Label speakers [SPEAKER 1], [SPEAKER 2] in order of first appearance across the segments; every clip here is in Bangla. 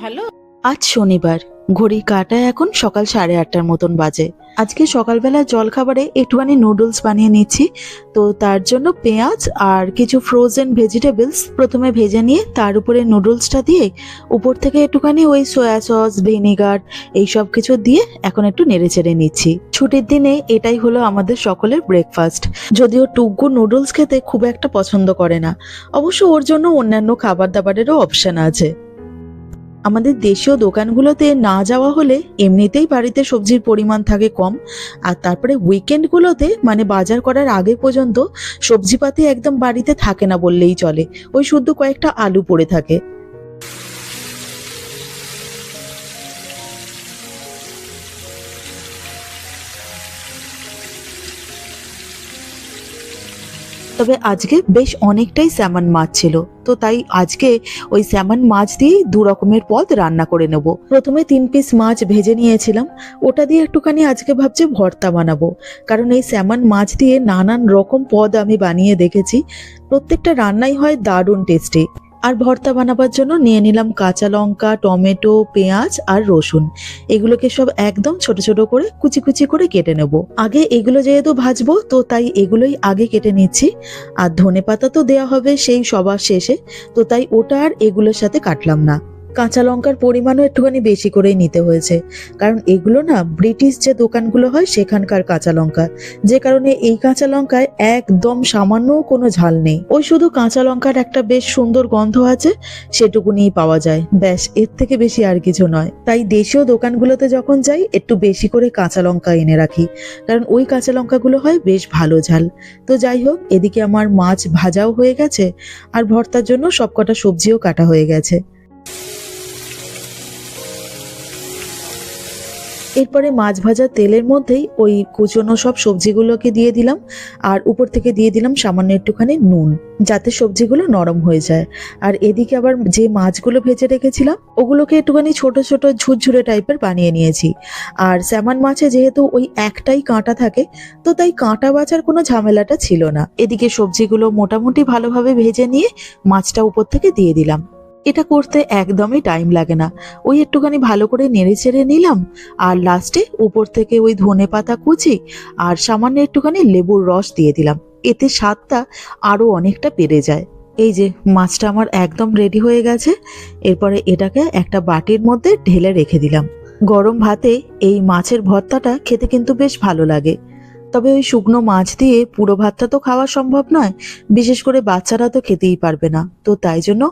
[SPEAKER 1] ভালো? আজ শনিবার ঘড়ি কাটায় এখন সকাল সাড়ে আটটার মতন বাজে। আজকে সকালবেলা জলখাবারে একটুখানি নুডলস বানিয়ে নিচ্ছি, তো তার জন্য পেঁয়াজ আর কিছু ফ্রোজেন ভেজিটেবলস প্রথমে ভেজে নিয়ে তার উপরে নুডলসটা দিয়ে উপর থেকে একটুখানি ওই সয়া সস ভিনেগার এই সব কিছু দিয়ে এখন একটু নেড়ে চেড়ে নিচ্ছি। ছুটির দিনে এটাই হলো আমাদের সকলের ব্রেকফাস্ট যদিও টুকু নুডলস খেতে খুব একটা পছন্দ করে না, অবশ্য ওর জন্য অন্যান্য খাবার দাবারেরও অপশন আছে। আমাদের দেশীয় দোকানগুলোতে না যাওয়া হলে এমনিতেই বাড়িতে সবজির পরিমাণ থাকে কম। আর তারপরে উইকেন্ডগুলোতে মানে বাজার করার আগে পর্যন্ত সবজিপাতি একদম বাড়িতে থাকে না বললেই চলে। ওই শুধু কয়েকটা আলু পড়ে থাকে। তবে আজকে বেশ অনেকটাই স্যামন মাছ ছিল। তো তাই আজকে ওই স্যামন মাছ দিয়েই দু রকমের পদ রান্না করে নেব। প্রথমে তিন পিস মাছ ভেজে নিয়েছিলাম। ওটা দিয়ে একটুখানি আজকে ভাবছি ভর্তা বানাবো। কারণ এই স্যামন মাছ দিয়ে নানান রকম পদ আমি বানিয়ে দেখেছি। প্রত্যেকটা রান্নাই হয় দারুণ টেস্টি। আর ভর্তা বানাবার জন্য নিয়ে নিলাম কাঁচা লঙ্কা, টমেটো, পেঁয়াজ আর রসুন। এগুলোকে সব একদম ছোট ছোট করে কুচি কুচি করে কেটে নেব। আগে এগুলো যেহেতু ভাজবো, তো তাই এগুলোই আগে কেটে নিচ্ছি। আর ধনে পাতা তো দেওয়া হবে সেই সবার শেষে, তো তাই ওটা আর এগুলোর সাথে কাটলাম না। কাঁচা লঙ্কার পরিমাণও একটুখানি বেশি করেই নিতে হয়েছে। কারণ এগুলো না ব্রিটিশ যে দোকানগুলো হয় সেখানকার কাঁচা লঙ্কা। যে কারণে এই কাঁচা লঙ্কায় একদম সামান্যও কোনো ঝাল নেই। ওই শুধু কাঁচা লঙ্কার একটা বেশ সুন্দর গন্ধ আছে, সেটুকুনিই পাওয়া যায়। ব্যাস, এর থেকে বেশি আর কিছু নয়। তাই দেশীয় দোকানগুলোতে যখন যাই, একটু বেশি করে কাঁচা লঙ্কা এনে রাখি। কারণ ওই কাঁচা লঙ্কাগুলো হয় বেশ ভালো ঝাল। তো যাই হোক, এদিকে আমার মাছ ভাজাও হয়ে গেছে, আর ভর্তার জন্য সবকটা সবজিও কাটা হয়ে গেছে। এরপরে মাছ ভাজা তেলের মধ্যেই ওই কুচনো সব সবজিগুলোকে দিয়ে দিলাম, আর উপর থেকে দিয়ে দিলাম সামান্য একটুখানি নুন, যাতে সবজিগুলো নরম হয়ে যায়। আর এদিকে আবার যে মাছগুলো ভেজে রেখেছিলাম, ওগুলোকে একটুখানি ছোট ছোট ঝুরঝুরে টাইপের বানিয়ে নিয়েছি। আর স্যামন মাছে যেহেতু ওই একটাই কাঁটা থাকে, তো তাই কাঁটা বাছার কোনো ঝামেলাটা ছিল না। এদিকে সবজিগুলো মোটামুটি ভালোভাবে ভেজে নিয়ে মাছটা উপর থেকে দিয়ে দিলাম। এটা করতে একদমই টাইম লাগে না। ওই একটুখানি ভালো করে নেড়ে চেড়ে নিলাম, আর লাস্টে উপর থেকে ওই ধনে পাতা কুচি আর সামান্য একটুখানি লেবুর রস দিয়ে দিলাম। এতে স্বাদটা আরও অনেকটা বেড়ে যায়। এই যে, মাছটা আমার একদম রেডি হয়ে গেছে। এরপরে এটাকে একটা বাটির মধ্যে ঢেলে রেখে দিলাম। গরম ভাতে এই মাছের ভর্তাটা খেতে কিন্তু বেশ ভালো লাগে। তবে ওই শুকনো মাছ দিয়ে পুরো ভাতটা তো খাওয়া সম্ভব নয়। বিশেষ করে বাচ্চারা তো খেতেই পারবে না। তো তাই জন্য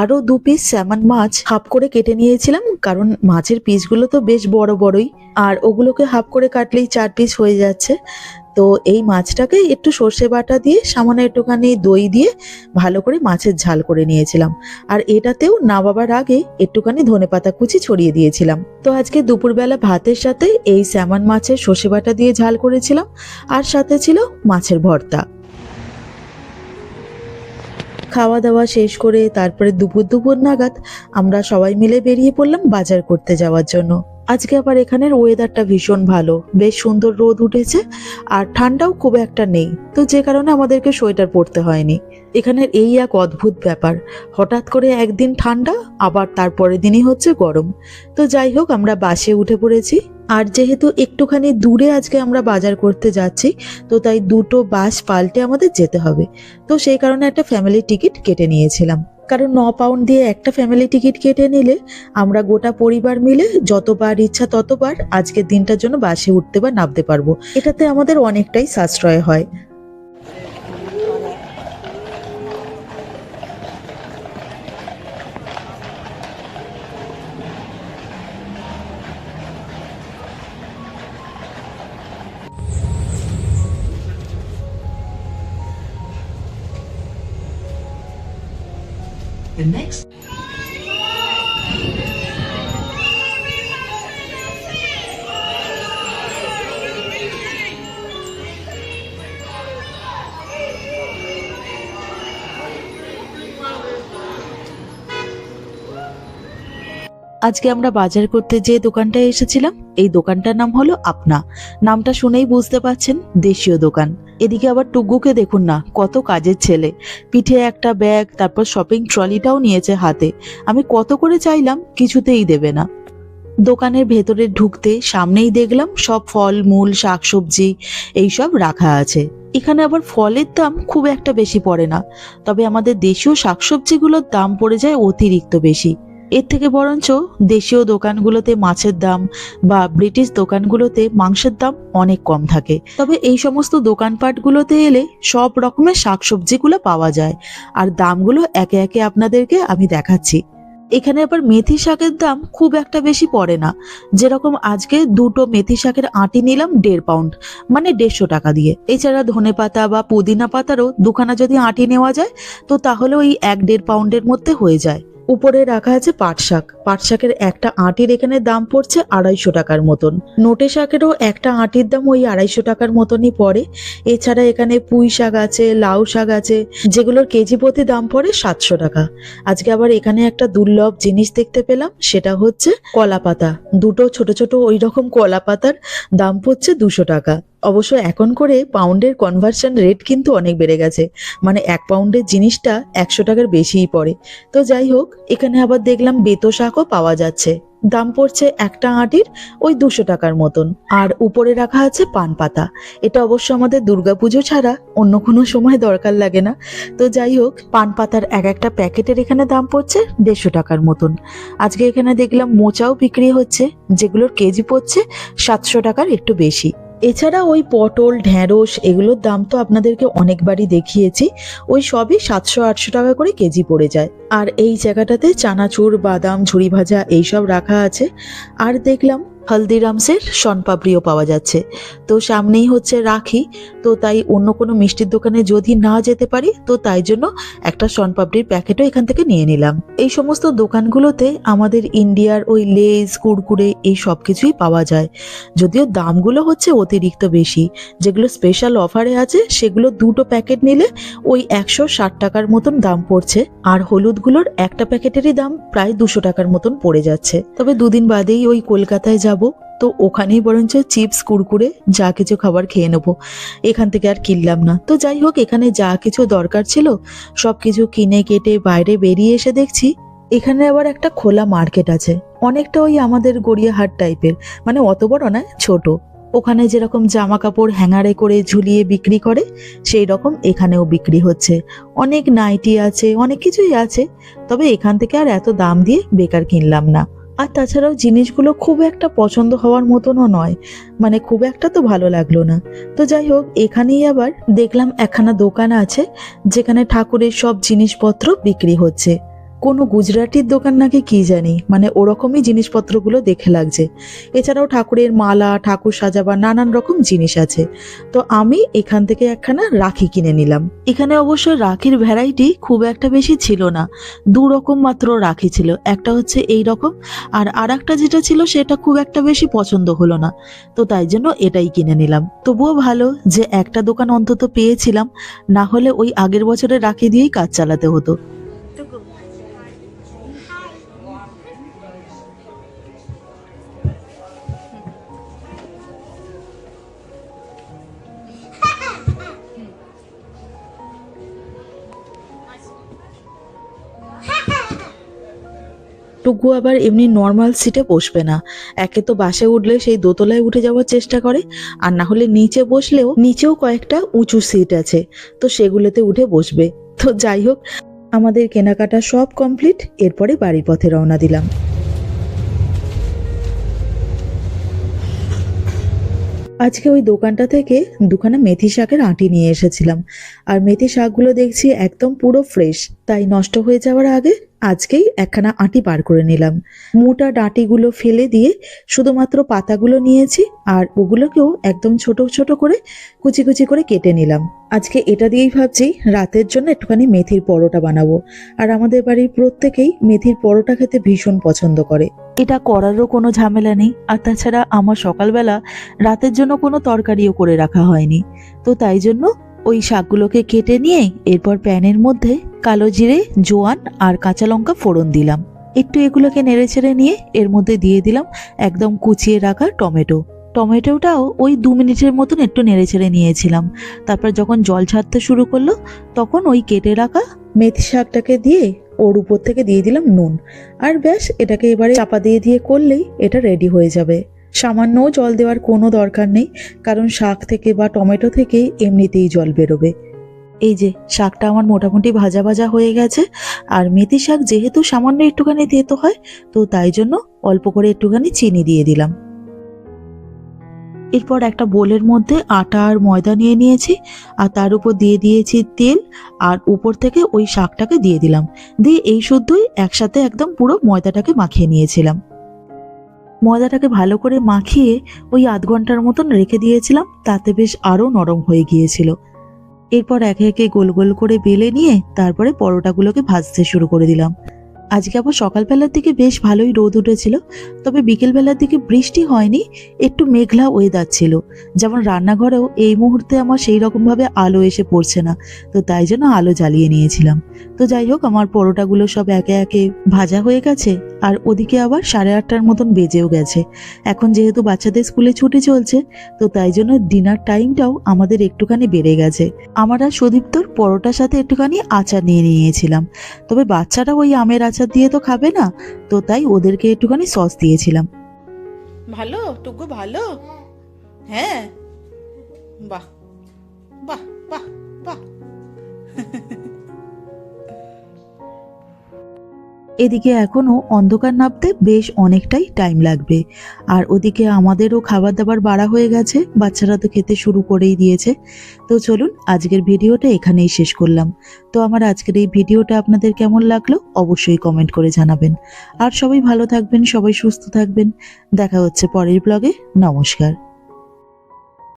[SPEAKER 1] আরও দু পিস স্যামন মাছ হাফ করে কেটে নিয়েছিলাম, কারণ মাছের পিসগুলো তো বেশ বড় বড়ই। আর ওগুলোকে হাফ করে কাটলেই চার পিস হয়ে যাচ্ছে। তো এই মাছটাকে একটু সর্ষে বাটা দিয়ে সামান্য একটুখানি দই দিয়ে ভালো করে মাছের ঝাল করে নিয়েছিলাম। আর এটাতেও না বাবার আগে একটুখানি ধনে পাতা কুচি ছড়িয়ে দিয়েছিলাম। তো আজকে দুপুরবেলা ভাতের সাথে এই স্যামন মাছের সর্ষে বাটা দিয়ে ঝাল করেছিলাম। আর সাথে ছিল মাছের ভর্তা। খাওয়া দাওয়া শেষ করে তারপরে দুপুর দুপুর নাগাদ আমরা সবাই মিলে বেরিয়ে পড়লাম বাজার করতে যাওয়ার জন্য। আজকে আবার এখানের ওয়েদারটা ভীষণ ভালো। বেশ সুন্দর রোদ উঠেছে আর ঠান্ডাও খুব একটা নেই। তো যে কারণে আমাদেরকে সোয়েটার পরতে হয়নি। এখানের এই এক অদ্ভুত ব্যাপার। হঠাৎ করে একদিন ঠান্ডা, আবার তারপরের দিনই হচ্ছে গরম। তো যাই হোক, আমরা বাসে উঠে পড়েছি। আর যেহেতু একটুখানি দূরে আজকে আমরা বাজার করতে যাচ্ছি, তো তাই দুটো বাস পাল্টে আমাদের যেতে হবে। তো সেই কারণে একটা ফ্যামিলি টিকিট কেটে নিয়েছিলাম। কারণ ন পাউন্ড দিয়ে একটা ফ্যামিলি টিকিট কেটে নিলে আমরা গোটা পরিবার মিলে যতবার ইচ্ছা ততবার আজকের দিনটার জন্য বাসে উঠতে বা নামতে পারব। এটাতে আমাদের অনেকটাই সাশ্রয় হয়।
[SPEAKER 2] The next
[SPEAKER 1] আজকে আমরা বাজার করতে যে দোকানটায় এসেছিলাম, এই দোকানটার নাম হলো আপনা। নামটা শুনেই বুঝতে পারছেন, দেশীয় দোকান। এদিকে আবার টুগ্গুকে দেখুন না, কত কাজের ছেলে। পিঠে একটা ব্যাগ, তারপর শপিং ট্রলিটাও নিয়েছে হাতে। আমি কত করে চাইলাম, কিছুতেই দেবে না। দোকানের ভেতরে ঢুকতে সামনেই দেখলাম সব ফল, মূল, শাকসবজি, এইসব রাখা আছে। এখানে আবার ফলের দাম খুব একটা বেশি পড়ে না। তবে আমাদের দেশীয় শাকসবজিগুলোর দাম পড়ে যায় অতিরিক্ত বেশি। এর থেকে বরঞ্চ দেশীয় দোকানগুলোতে মাছের দাম বা ব্রিটিশ দোকানগুলোতে মাংসের দাম অনেক কম থাকে। তবে এই সমস্ত দোকানপাটগুলোতে এলে সব রকমের শাকসবজিগুলো পাওয়া যায়। আর দামগুলো একে একে আপনাদেরকে আমি দেখাচ্ছি। এখানে আবার মেথি শাকের দাম খুব একটা বেশি পড়ে না। যেরকম আজকে দুটো মেথি শাকের আটি নিলাম দেড় পাউন্ড মানে দেড়শো টাকা দিয়ে। এছাড়া ধনে পাতা বা পুদিনা পাতারও দুখানা যদি আটি নেওয়া যায়, তো তাহলে ওই এক দেড় পাউন্ডের মধ্যে হয়ে যায়। উপরে রাখা আছে পাট শাক। পাট শাকের একটা আটির এখানে দাম পড়ছে আড়াইশো টাকার মতন। নোটে শাকেরও একটা আটির দাম ওই আড়াইশো টাকার মতনই পড়ে। এছাড়া এখানে পুঁই শাক আছে, লাউ শাক আছে, যেগুলোর কেজি প্রতি দাম পড়ে সাতশো টাকা। আজকে আবার এখানে একটা দুর্লভ জিনিস দেখতে পেলাম, সেটা হচ্ছে কলা পাতা দুটো ছোট ছোট ওই রকম কলা পাতার দাম পড়ছে দুশো টাকা। অবশ্য এখন করে পাউন্ডের কনভার্সন রেট কিন্তু অনেক বেড়ে গেছে। মানে এক পাউন্ডের জিনিসটা একশো টাকার বেশিই পড়ে। তো যাই হোক, এখানে আবার দেখলাম বেতো শাকও পাওয়া যাচ্ছে। দাম পড়ছে একটা আটির ওই দুশো টাকার মতন। আর উপরে রাখা আছে পান পাতা। এটা অবশ্য আমাদের দুর্গাপুজো ছাড়া অন্য কোনো সময় দরকার লাগে না। তো যাই হোক, পান পাতার এক একটা প্যাকেটের এখানে দাম পড়ছে দেড়শো টাকার মতন। আজকে এখানে দেখলাম মোচাও বিক্রি হচ্ছে, যেগুলোর কেজি পড়ছে সাতশো টাকার একটু বেশি। এছাড়া ওই পটল, ঢ্যাঁড়স এগুলোর দাম তো আপনাদেরকে অনেকবারই দেখিয়েছি। ওই সবই সাতশো, আটশো টাকা করে কেজি পড়ে যায়। আর এই জায়গাটাতে চানাচুর, বাদাম, ঝুড়ি ভাজা এইসব রাখা আছে। আর দেখলাম হলদিরামসের শনপাপড়িও পাওয়া যাচ্ছে। তো সামনেই হচ্ছে রাখি। তো তাই অন্য কোনো মিষ্টির দোকানে যদি না যেতে পারি, তো তাই জন্য একটা শনপাপড়ির প্যাকেটও এখান থেকে নিয়ে নিলাম। এই সমস্ত দোকানগুলোতে আমাদের ইন্ডিয়ার ওই লেজ কুড়কুড়ে এই সব কিছুই পাওয়া যায়। যদিও দামগুলো হচ্ছে অতিরিক্ত বেশি। যেগুলো স্পেশাল অফারে আছে, সেগুলো দুটো প্যাকেট নিলে ওই একশো ষাট টাকার মতন দাম পড়ছে। আর হলুদগুলোর একটা প্যাকেটেরই দাম প্রায় দুশো টাকার মতন পড়ে যাচ্ছে। তবে দুদিন বাদেই ওই কলকাতায় যাব, তো ওখানেই বরঞ্চ চিপস, কুরকুরে যা কিছু খাবার খেয়ে নেব। এখান থেকে আর কিনলাম না। তো যাই হোক, এখানে যা কিছু দরকার ছিল সব কিছু কিনে কেটে বাইরে বেরিয়ে এসে দেখছি, এখানে আবার একটা খোলা মার্কেট আছে। অনেকটা ওই আমাদের গড়িয়াহাট টাইপের মানে অত বড় না, ছোট। ওখানে যেরকম জামা কাপড় হ্যাঙ্গারে করে ঝুলিয়ে বিক্রি করে, সেই রকম এখানেও বিক্রি হচ্ছে। অনেক নাইটি আছে, অনেক কিছুই আছে, তবে এখান থেকে আর এত দাম দিয়ে বেকার কিনলাম না। আর তাছাড়াও জিনিসগুলো খুব একটা পছন্দ হওয়ার মতনও নয়। মানে খুব একটা তো ভালো লাগল না। তো যাই হোক, এখানেই আবার দেখলাম একখানা দোকান আছে, যেখানে ঠাকুরের সব জিনিসপত্র বিক্রি হচ্ছে। কোনো গুজরাটির দোকান নাকি কি জানি? মানে ওরকমই জিনিসপত্রগুলো দেখে লাগছে। এছাড়াও ঠাকুরের মালা, ঠাকুর সাজাবার নানান রকম জিনিস আছে। তো আমি এখান থেকে একখানা রাখি কিনে নিলাম। এখানে অবশ্য রাখির ভ্যারাইটি খুব একটা বেশি ছিল না। দু রকম মাত্র রাখি ছিল। একটা হচ্ছে এই রকম, আর আর একটা যেটা ছিল সেটা খুব একটা বেশি পছন্দ হলো না। তো তাই জন্য এটাই কিনে নিলাম। তবুও ভালো যে একটা দোকান অন্তত পেয়েছিলাম, না হলে ওই আগের বছরের রাখি দিয়েই কাজ চালাতে হতো। টুকু আবার এমনি নর্মাল সিটে বসবে না। একে তো বাসে উঠলে সেই দোতলায় উঠে যাওয়ার চেষ্টা করে, আর না হলে নিচে বসলেও নিচেও কয়েকটা উঁচু সিট আছে, তো সেগুলোতে উঠে বসবে। তো যাই হোক, আমাদের কেনাকাটা সব কমপ্লিট এরপরে বাড়ির পথে রওনা দিলাম। আজকে ওই দোকানটা থেকে দুখানা মেথি শাকের আঁটি নিয়ে এসেছিলাম, আর মেথি শাকগুলো দেখছি একদম পুরো ফ্রেশ তাই নষ্ট হয়ে যাওয়ার আগে আজকেই একখানা আঁটি বার করে নিলাম। মোটা ডাঁটিগুলো ফেলে দিয়ে শুধুমাত্র পাতাগুলো নিয়েছি আর ওগুলোকেও একদম ছোট ছোট করে কুচি কুচি করে কেটে নিলাম। আজকে এটা দিয়েই ভাবছি রাতের জন্য একটুখানি মেথির পরোটা বানাবো। আর আমাদের বাড়ির প্রত্যেকেই মেথির পরোটা খেতে ভীষণ পছন্দ করে। এটা করারও কোনো ঝামেলা নেই। আর তাছাড়া আমার সকালবেলা রাতের জন্য কোনো তরকারিও করে রাখা হয়নি। তো তাই জন্য ওই শাকগুলোকে কেটে নিয়ে এরপর প্যানের মধ্যে কালো জিরে, জোয়ান আর কাঁচা লঙ্কা ফোড়ন দিলাম। একটু এগুলোকে নেড়ে ছেড়ে নিয়ে এর মধ্যে দিয়ে দিলাম একদম কুচিয়ে রাখা টমেটো। টমেটোটাও ওই দু মিনিটের মতন একটু নেড়ে ছেড়ে নিয়েছিলাম। তারপর যখন জল ছাড়তে শুরু করল, তখন ওই কেটে রাখা মেথি শাকটাকে দিয়ে ওর উপর থেকে দিয়ে দিলাম নুন। আর ব্যাস, এটাকে এবারে চাপা দিয়ে দিয়ে করলেই এটা রেডি হয়ে যাবে। সামান্যও জল দেওয়ার কোনো দরকার নেই, কারণ শাক থেকে বা টমেটো থেকে এমনিতেই জল বেরোবে। এই যে, শাকটা আমার মোটামুটি ভাজা ভাজা হয়ে গেছে, আর মেথি শাক যেহেতু সামান্য একটুখানি তেতো হয়, তো তাই জন্য অল্প করে একটুখানি চিনি দিয়ে দিলাম। এরপর একটা বোলের মধ্যে আটা আর ময়দা নিয়ে নিয়েছি, আর তার উপর দিয়ে দিয়েছি তেল, আর উপর থেকে ওই শাকটাকে দিয়ে দিলাম। দিয়ে এই শুদ্ধই একসাথে একদম পুরো ময়দাটাকে মাখিয়ে নিয়েছিলাম। ময়দাটাকে ভালো করে মাখিয়ে ওই আধ ঘণ্টার মতন রেখে দিয়েছিলাম, তাতে বেশ আরও নরম হয়ে গিয়েছিল। এরপর একে একে গোল গোল করে বেলে নিয়ে তারপরে পরোটাগুলোকে ভাজতে শুরু করে দিলাম। আজকে আবার সকালবেলার দিকে বেশ ভালোই রোদ উঠেছিল, তবে বিকেলবেলার দিকে বৃষ্টি হয়নি, একটু মেঘলা ওয়েদার ছিল। যেমন রান্নাঘরেও এই মুহূর্তে আমার সেই রকমভাবে আলো এসে পড়ছে না, তো তাই জন্য আলো জ্বালিয়ে নিয়েছিলাম। তো যাই হোক, আমার পরোটাগুলো সব একে একে ভাজা হয়ে গেছে, আর ওদিকে আবার সাড়ে আটটার মতন বেজেও গেছে। এখন যেহেতু বাচ্চাদের স্কুলে ছুটি চলছে, তো তাই জন্য ডিনার টাইমটাও আমাদের একটুখানি বেড়ে গেছে। আমার আর সুদীপ্তর পরোটার সাথে একটুখানি আচার নিয়ে নিয়েছিলাম, তবে বাচ্চারা ওই আমের আচার দিয়ে তো খাবে না। তো তাই ওদেরকে একটুখানি সস দিয়েছিলাম।
[SPEAKER 2] ভালো? টুকু ভালো? হ্যাঁ? বাহ বাহ বাহ বাহ।
[SPEAKER 1] এদিকে এখনও অন্ধকার নামতে বেশ অনেকটাই টাইম লাগবে। আর ওদিকে আমাদেরও খাবার দাবার বাড়া হয়ে গেছে, বাচ্চারা তো খেতে শুরু করেই দিয়েছে। তো চলুন, আজকের ভিডিওটা এখানেই শেষ করলাম। তো আমার আজকের এই ভিডিওটা আপনাদের কেমন লাগল অবশ্যই কমেন্ট করে জানাবেন। আর সবাই ভালো থাকবেন, সবাই সুস্থ থাকবেন। দেখা হচ্ছে পরের ব্লগে নমস্কার।